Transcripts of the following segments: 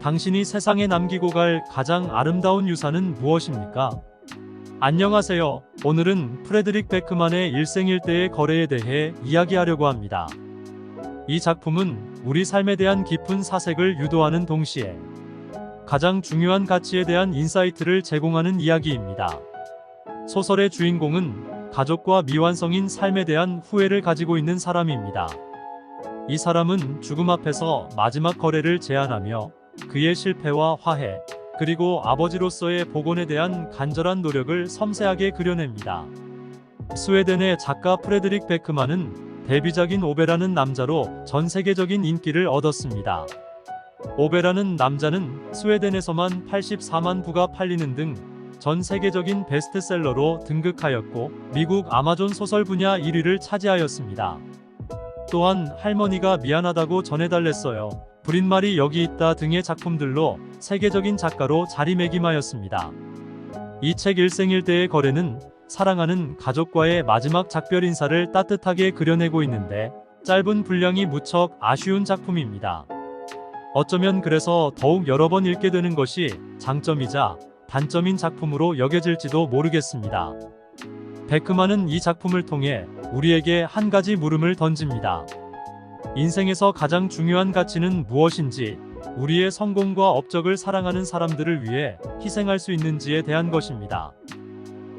당신이 세상에 남기고 갈 가장 아름다운 유산은 무엇입니까? 안녕하세요. 오늘은 프레드릭 베크만의 일생일대의 거래에 대해 이야기하려고 합니다. 이 작품은 우리 삶에 대한 깊은 사색을 유도하는 동시에 가장 중요한 가치에 대한 인사이트를 제공하는 이야기입니다. 소설의 주인공은 가족과 미완성인 삶에 대한 후회를 가지고 있는 사람입니다. 이 사람은 죽음 앞에서 마지막 거래를 제안하며 그의 실패와 화해, 그리고 아버지로서의 복원에 대한 간절한 노력을 섬세하게 그려냅니다. 스웨덴의 작가 프레드릭 베크만은 데뷔작인 오베라는 남자로 전 세계적인 인기를 얻었습니다. 오베라는 남자는 스웨덴에서만 84만 부가 팔리는 등 전 세계적인 베스트셀러로 등극하였고 미국 아마존 소설 분야 1위를 차지하였습니다. 또한 할머니가 미안하다고 전해달랬어요. 불인말이 여기 있다 등의 작품들로 세계적인 작가로 자리매김하였습니다. 이 책 일생일대의 거래는 사랑하는 가족과의 마지막 작별 인사를 따뜻하게 그려내고 있는데 짧은 분량이 무척 아쉬운 작품입니다. 어쩌면 그래서 더욱 여러 번 읽게 되는 것이 장점이자 단점인 작품으로 여겨질지도 모르겠습니다. 베크만은 이 작품을 통해 우리에게 한 가지 물음을 던집니다. 인생에서 가장 중요한 가치는 무엇인지, 우리의 성공과 업적을 사랑하는 사람들을 위해 희생할 수 있는지에 대한 것입니다.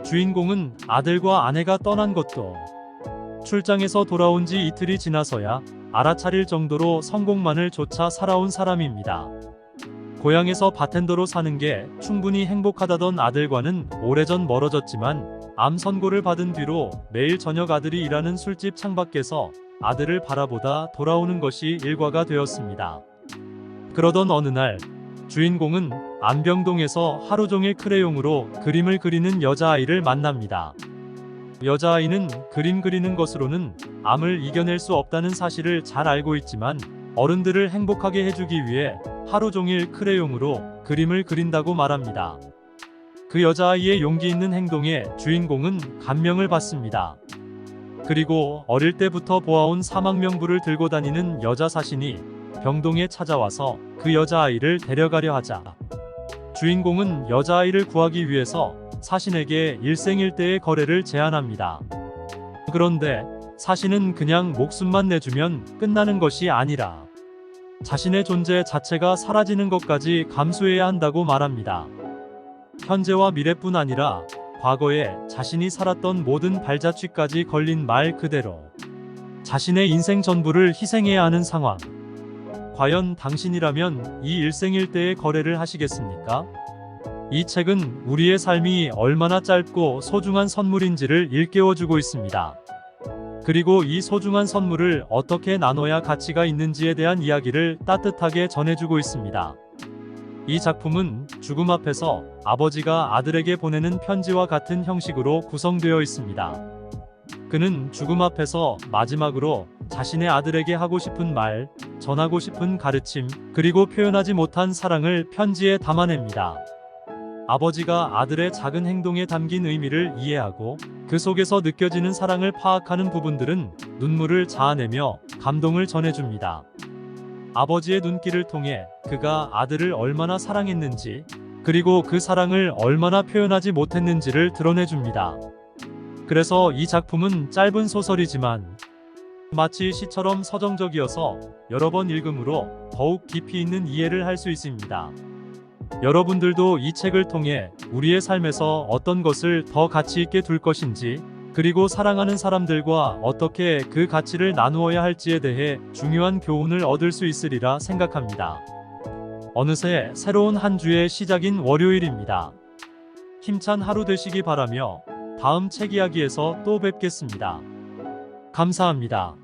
주인공은 아들과 아내가 떠난 것도 출장에서 돌아온 지 이틀이 지나서야 알아차릴 정도로 성공만을 쫓아 살아온 사람입니다. 고향에서 바텐더로 사는 게 충분히 행복하다던 아들과는 오래전 멀어졌지만 암 선고를 받은 뒤로 매일 저녁 아들이 일하는 술집 창밖에서 아들을 바라보다 돌아오는 것이 일과가 되었습니다. 그러던 어느 날 주인공은 안병동에서 하루 종일 크레용으로 그림을 그리는 여자아이를 만납니다. 여자아이는 그림 그리는 것으로는 암을 이겨낼 수 없다는 사실을 잘 알고 있지만 어른들을 행복하게 해주기 위해 하루 종일 크레용으로 그림을 그린다고 말합니다. 그 여자아이의 용기 있는 행동에 주인공은 감명을 받습니다. 그리고 어릴 때부터 보아온 사막명부를 들고 다니는 여자 사신이 병동에 찾아와서 그 여자아이를 데려가려 하자. 주인공은 여자아이를 구하기 위해서 사신에게 일생일대의 거래를 제안합니다. 그런데 사신은 그냥 목숨만 내주면 끝나는 것이 아니라 자신의 존재 자체가 사라지는 것까지 감수해야 한다고 말합니다. 현재와 미래뿐 아니라 과거에 자신이 살았던 모든 발자취까지 걸린 말 그대로 자신의 인생 전부를 희생해야 하는 상황. 과연 당신이라면 이 일생일대의 거래를 하시겠습니까? 이 책은 우리의 삶이 얼마나 짧고 소중한 선물인지를 일깨워주고 있습니다. 그리고 이 소중한 선물을 어떻게 나눠야 가치가 있는지에 대한 이야기를 따뜻하게 전해주고 있습니다. 이 작품은 죽음 앞에서 아버지가 아들에게 보내는 편지와 같은 형식으로 구성되어 있습니다. 그는 죽음 앞에서 마지막으로 자신의 아들에게 하고 싶은 말, 전하고 싶은 가르침, 그리고 표현하지 못한 사랑을 편지에 담아냅니다. 아버지가 아들의 작은 행동에 담긴 의미를 이해하고 그 속에서 느껴지는 사랑을 파악하는 부분들은 눈물을 자아내며 감동을 전해줍니다. 아버지의 눈길을 통해 그가 아들을 얼마나 사랑했는지, 그리고 그 사랑을 얼마나 표현하지 못했는지를 드러내줍니다. 그래서 이 작품은 짧은 소설이지만 마치 시처럼 서정적이어서 여러 번 읽음으로 더욱 깊이 있는 이해를 할 수 있습니다. 여러분들도 이 책을 통해 우리의 삶에서 어떤 것을 더 가치 있게 둘 것인지, 그리고 사랑하는 사람들과 어떻게 그 가치를 나누어야 할지에 대해 중요한 교훈을 얻을 수 있으리라 생각합니다. 어느새 새로운 한 주의 시작인 월요일입니다. 힘찬 하루 되시기 바라며 다음 책 이야기에서 또 뵙겠습니다. 감사합니다.